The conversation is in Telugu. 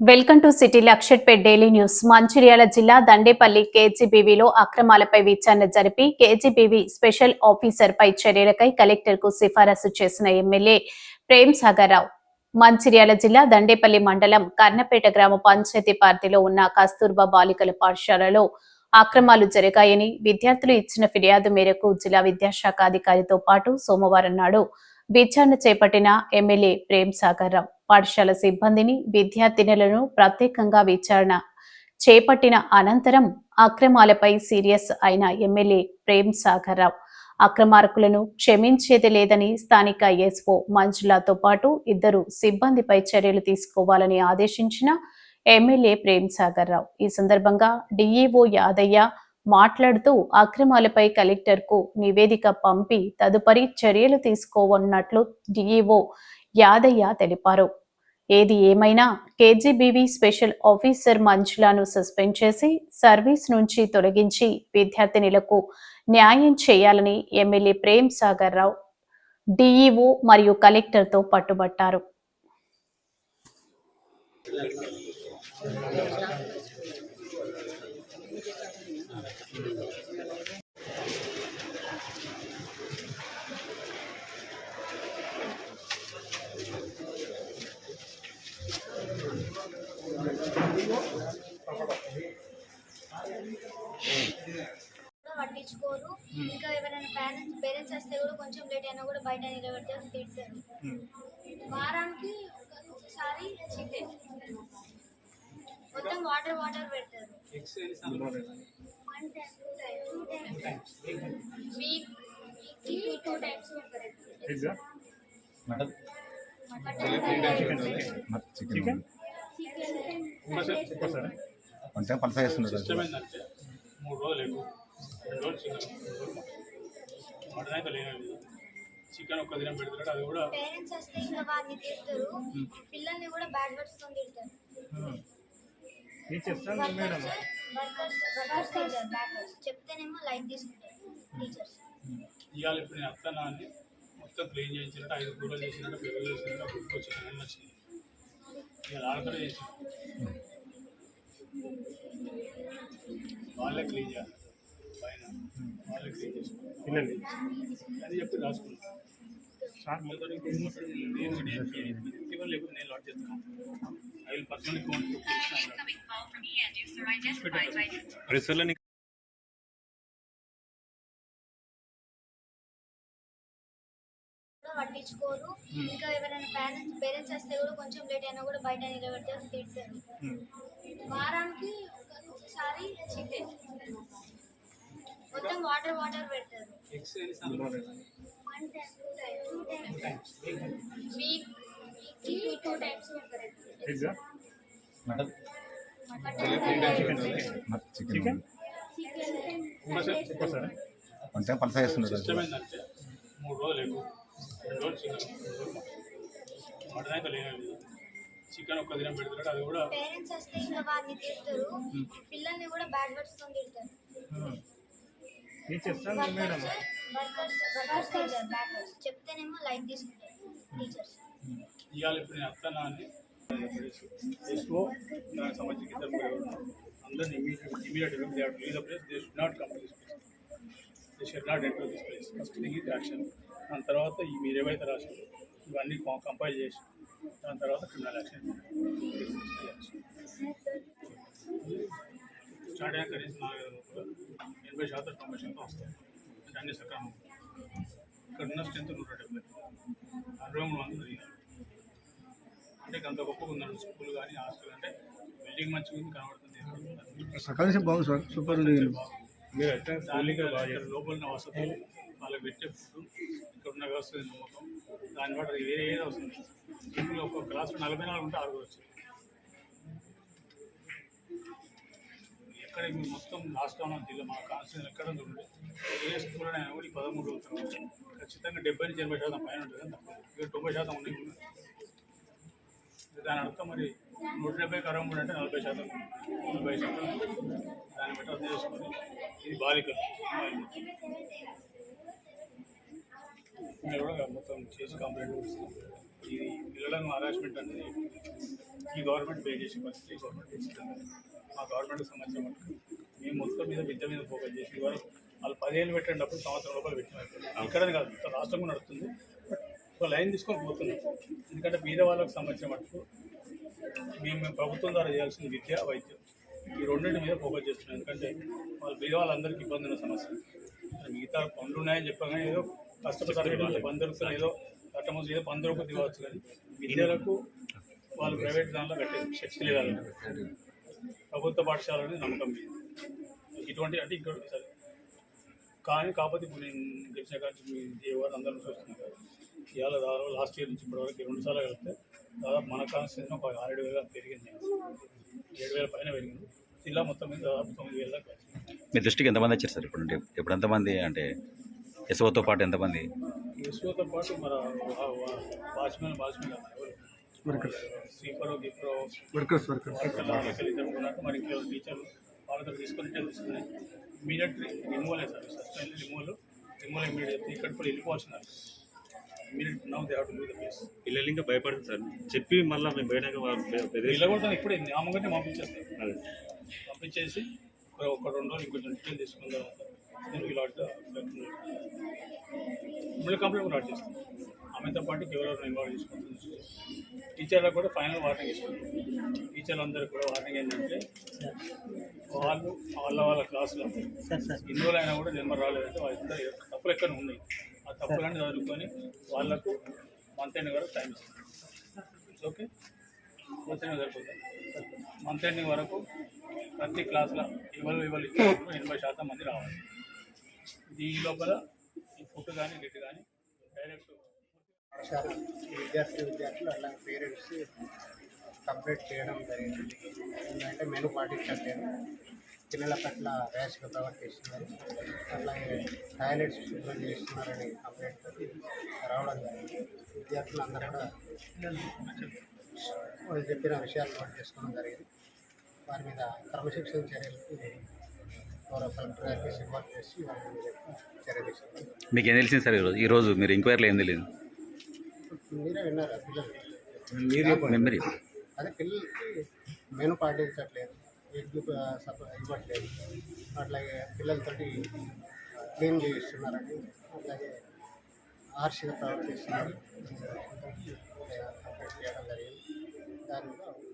Welcome to city Luxettipet daily news. Mancherial జిల్లా దండేపల్లి కేజీబీవీలో అక్రమాలపై విచారణ జరిపి కేజీబీవీ స్పెషల్ ఆఫీసర్ పై చర్యలకై కలెక్టర్కు సిఫారసు చేసిన ఎమ్మెల్యే ప్రేమ్ సాగర్ రావు మంచిర్యాల జిల్లా దండేపల్లి మండలం కర్ణపేట గ్రామ పంచాయతీ పార్టీలో ఉన్న కస్తూర్బా బాలికల పాఠశాలలో అక్రమాలు జరిగాయని విద్యార్థులు ఇచ్చిన ఫిర్యాదు మేరకు జిల్లా విద్యాశాఖ అధికారితో పాటు సోమవారం నాడు విచారణ చేపట్టిన ఎమ్మెల్యే ప్రేమ్ సాగర్ రావు పాఠశాల సిబ్బందిని విద్యార్థినులను ప్రత్యేకంగా విచారణ చేపట్టిన అనంతరం అక్రమాలపై సీరియస్ అయిన ఎమ్మెల్యే ప్రేమ్ సాగర్ రావు అక్రమార్కులను క్షమించేది లేదని స్థానిక ఎస్ఓ మంజులాతో పాటు ఇద్దరు సిబ్బందిపై చర్యలు తీసుకోవాలని ఆదేశించిన ఎమ్మెల్యే ప్రేమ్ సాగర్ రావు. ఈ సందర్భంగా డిఈఓ యాదయ్య మాట్లాడుతూ అక్రమాలపై కలెక్టర్కు నివేదిక పంపి తదుపరి చర్యలు తీసుకోవన్నట్లు డిఈఓ యాదయ్య తెలిపారు. ఏది ఏమైనా కేజీబీవీ స్పెషల్ ఆఫీసర్ మంజులాను సస్పెండ్ చేసి సర్వీస్ నుంచి తొలగించి విద్యార్థినులకు న్యాయం చేయాలని ఎమ్మెల్యే ప్రేమ్ సాగర్ రావు డిఈఓ మరియు కలెక్టర్తో పట్టుబట్టారు. పట్టించుకోరు ఇంకా ఎవరైనా పేరెంట్స్ పేరెంట్స్ వస్తే కూడా కొంచెం లేట్ అయినా కూడా బయట నిలబెడతారు తిడతారు. వారానికి ఒకసారి చికెన్ మొత్తం వాటర్ వాటర్ పెడతారు. వీక్ వీక్లీ టూ టైమ్స్ పెడతారు. మటన్ చికెన్ చికెన్ అంటే పలస చేస్తున్నారు ఇష్టం ఏంటంటే మూడు రోజులు ఎక్కువ. రెండు రోజులు చికెన్ మూడు ఒక్క దినం పెడతాడు అది కూడా పేరెంట్స్ వస్తే ఇంకా వారిని తిడతారు. పిల్లల్ని కూడా బ్యాడ్ వర్డ్స్తో తిడతారు. టీచర్స్ వర్డ్స్ చెప్తేనేమో లైట్ తీసుకుంటారు టీచర్స్ ఇవాళ ఇప్పుడు నేను అత్తనా అని మొత్తం క్లీన్ చేయించినట్టు ఐదు కూరలు చేసినట్టు పెరుగు చేసినట్టు గుర్తు వచ్చిన వచ్చినాయి. ఇవాళ ఆడకడ చేసి వాళ్ళే క్లీన్ చేయాలి. పైన పిల్లలు అది చెప్పి రాసుకున్నాను నేను నేను లేకపోతే నేను లాట్ చేస్తాను. ఐ విల్ పర్సనల్ రిసల్ని కూడా పట్టించుకోరు. ఇంకా ఎవరైనా పేరెంట్స్ పేరెంట్స్ వస్తే కూడా కొంచెం లేట్ అయినా కూడా బయట నిలబెడతారు తిడతారు. వారానికి ఒకసారి చికెన్. మొత్తం వాటర్ వాటర్ పెడతారు పెడతారు అంటే పలస చేస్తున్నారు మూడు రోజులు ఎక్కువ రెండు రోజులు చికెన్ మటన్ అయితే లేనండి చికెన్ ఒక్క దినం పెడతాడు అది కూడా పేరెంట్స్ వస్తే ఇంకా వారిని తిడతారు. పిల్లల్ని కూడా బ్యాడ్ వర్డ్స్తో తిడతారు. తిడతారు బ్యాడ్ వర్డ్స్ చెప్తేనేమో లైట్ తీసుకుంటారు టీచర్స్. ఇవాళ ఇప్పుడు నేను అత్తనా అని ఎస్ఓ నాకు సంబంధించిన ఇద్దరు ముగ్గురు ఉన్నారు. అందరినీ immediate immediate they have leave the place they should not come this place. They should not enter this place. First thing ఇది యాక్షన్. దాని తర్వాత ఈ మీరు ఏవైతే రాశారో ఇవన్నీ కంపైల్ చేసి దాని తర్వాత క్రిమినల్ యాక్షన్. స్టార్ట్ అయిన కనీసం లోపల ఎనభై శాతం కమిషన్తో వస్తాయి అంటే అన్ని సక్రమం. ఇక్కడ ఉన్న స్ట్రెంత్ నూట డెబ్బై. అరవై మూడు వందలు అంటే అంత గొప్పగా ఉందండి స్కూల్ కానీ హాస్టల్ అంటే బిల్డింగ్ మంచిగా ఉంది కనబడుతుంది. సకాలం బాగుంది సార్. సూపర్ ఉంది. మీరు లోపల వసతులు వాళ్ళకి పెట్టే ఫుడ్ ఇక్కడ ఉన్న వ్యవస్థ నమ్మకం. దాన్ని బట్టి అది వేరే ఏది వస్తుంది. స్కూల్లో ఒక క్లాస్లో నలభై నాలుగు ఉంటే ఆరుగురు వచ్చారు. అక్కడ మీరు మొత్తం రాష్ట్రంలో జిల్లా మా కాన్స్టిట్యూషన్ ఎక్కడ చూడండి. ఏ స్కూల్లోనే కూడా ఈ పదమూడు అవుతుంది ఖచ్చితంగా డెబ్బై నుంచి ఎనభై శాతం పైన ఉంటుంది ఇక్కడ తొంభై శాతం ఉన్నాయి దాని అర్థం మరి నూట డెబ్బై అరవై అంటే నలభై శాతం. నలభై శాతం. దాన్ని బట్టి అర్థం చేసుకుని ఇది బాలికలు అమ్మాయిలు. మీరు కూడా మొత్తం చేసి కంప్లైంట్ ఇది పిల్లలను హరాస్మెంట్ అనేది ఈ గవర్నమెంట్ పే చేసే పరిస్థితి ఈ గవర్నమెంట్ ఇస్తుంది మా గవర్నమెంట్కి సంబంధించిన మటుకు మేము మొత్తం మీద విద్య మీద ఫోకస్ చేసి ఇవాళ వాళ్ళు పదిహేను పెట్టేటప్పుడు సంవత్సరం రూపాయలు పెట్టిన ఇక్కడనే కాదు ఇక్కడ రాష్ట్రం కూడా నడుస్తుంది. బట్ ఒక లైన్ తీసుకొని పోతున్నాం. ఎందుకంటే బీద వాళ్ళకి సంబంధించిన మటుకు మేము ప్రభుత్వం ద్వారా చేయాల్సిన విద్య వైద్యం. ఈ రెండింటి మీద ఫోకస్ చేస్తున్నాం. ఎందుకంటే వాళ్ళు బీద వాళ్ళందరికీ ఇబ్బంది ఉన్న సమస్య. మిగతా పనులు ఉన్నాయని చెప్పగానే ఏదో కష్టపడతారు వాళ్ళు బంద్ దొరుకుతుంది ఏదో కట్టమోసి ఏదో బంద్ దొరుకుతుంది కానీ విద్యలకు వాళ్ళు ప్రైవేట్ దాంట్లో కట్టేది. శక్తి లేదని ప్రభుత్వ పాఠశాలని నమ్మకం లేదు. ఇటువంటి అంటే ఇక్కడ సరే. కానీ కాకపోతే ఇప్పుడు నేను గెలిచిన కానీ మీ దేవారు అందరూ చూస్తున్నాను కదా. ఇవాళ దాదాపు లాస్ట్ ఇయర్ నుంచి ఇప్పటివరకు రెండు సార్లు కలిపితే దాదాపు మన కాన్స్టిట్యూషన్ ఒక ఆరేడు వేల పెరిగింది. ఏడు వేల పైన పెరిగింది. జిల్లా మొత్తం మీద దాదాపు తొమ్మిది వేల. మీ దృష్టికి ఎంతమంది వచ్చారు సార్ ఇప్పుడు అంటే ఇప్పుడు ఎంతమంది అంటే ఎస్ఓతో పాటు ఎంతమంది? యశ్వతో పాటు మన వాచ్మెన్ వాచ్మెన్ ఎవరు? స్వీపర్ గిప్పర్ వర్కర్స్ వర్కర్స్. మరి వాళ్ళతో తీసుకొని తెలుసుకుని immediate removal sir suspend removal removal immediate ఇక్కడ కూడా immediate now they have to do the case పిల్లలు ఇంకా భయపడుతుంది సార్. చెప్పి మళ్ళీ మేము పోయినాక వాళ్ళు బె- బెదిరిస్తారు. వెళ్ళకూడదు ఇప్పుడే పంపించేస్తాం అదే. పంపించేసి ఒక రెండు రోజులు ఇంకొంచెం డీటెయిల్ తర్వాత నేను ఇలా మిమ్మల్ని కంప్లైంట్ కూడా చేస్తాం. ఆమెతో పాటు ఎవరెవరు ఇన్వాల్వ్ చేసుకుంటుంది టీచర్లకు కూడా ఫైనల్ వార్నింగ్ ఇస్తుంది టీచర్లు అందరికీ కూడా వార్నింగ్ ఏంటంటే వాళ్ళు వాళ్ళ వాళ్ళ క్లాసులో ఇన్వాల్వ్ అయినా కూడా నెంబర్ రాలేదంటే వాళ్ళ తప్పులు ఎక్కడ ఉన్నాయి? ఆ తప్పులన్నీ చదువుకొని వాళ్ళకు మంత్ ఎండ్ వరకు టైం ఇస్తుంది ఓకే మంత్ ఎండ్ సరిపోతుంది మంత్ ఎండింగ్ వరకు ప్రతి క్లాస్లో ఇవాళ ఇచ్చినప్పుడు ఎనభై శాతం మంది రావాలి. ఈ లోపల ఈ ఫుడ్ కానీ గిట్ కానీ డైరెక్ట్ పాఠశాల విద్యార్థి విద్యార్థులు అలా పేరెంట్స్ కంప్లీట్ చేయడం జరిగింది. ఏంటంటే మెను పాటించట్లేదు పిల్లల పట్ల ర్యాష్గా ప్రవర్తిస్తున్నారు అట్లాగే టాయిలెట్స్ శుభ్రం చేస్తున్నారని కంప్లైంట్ రావడం జరిగింది. విద్యార్థులు అందరూ కూడా వాళ్ళు చెప్పిన విషయాలు నోట్ చేసుకోవడం జరిగింది. వారి మీద క్రమశిక్షణ చర్యలకు మీకు ఏం తెలిసింది సార్ ఈరోజు? ఈరోజు మీరు ఎంక్వైరీలో ఏం తెలియదు? మీరే విన్నారా పిల్లలు? మీరు మీరు. అదే పిల్లలకి మెను పాటించట్లేదు ఎగ్ ఇవ్వట్లేదు. అట్లాగే పిల్లలతోటి క్లీన్ చేయిస్తున్నారని అట్లాగే ఆర్షిగా ప్రవర్తిస్తున్నారు. కంప్లీట్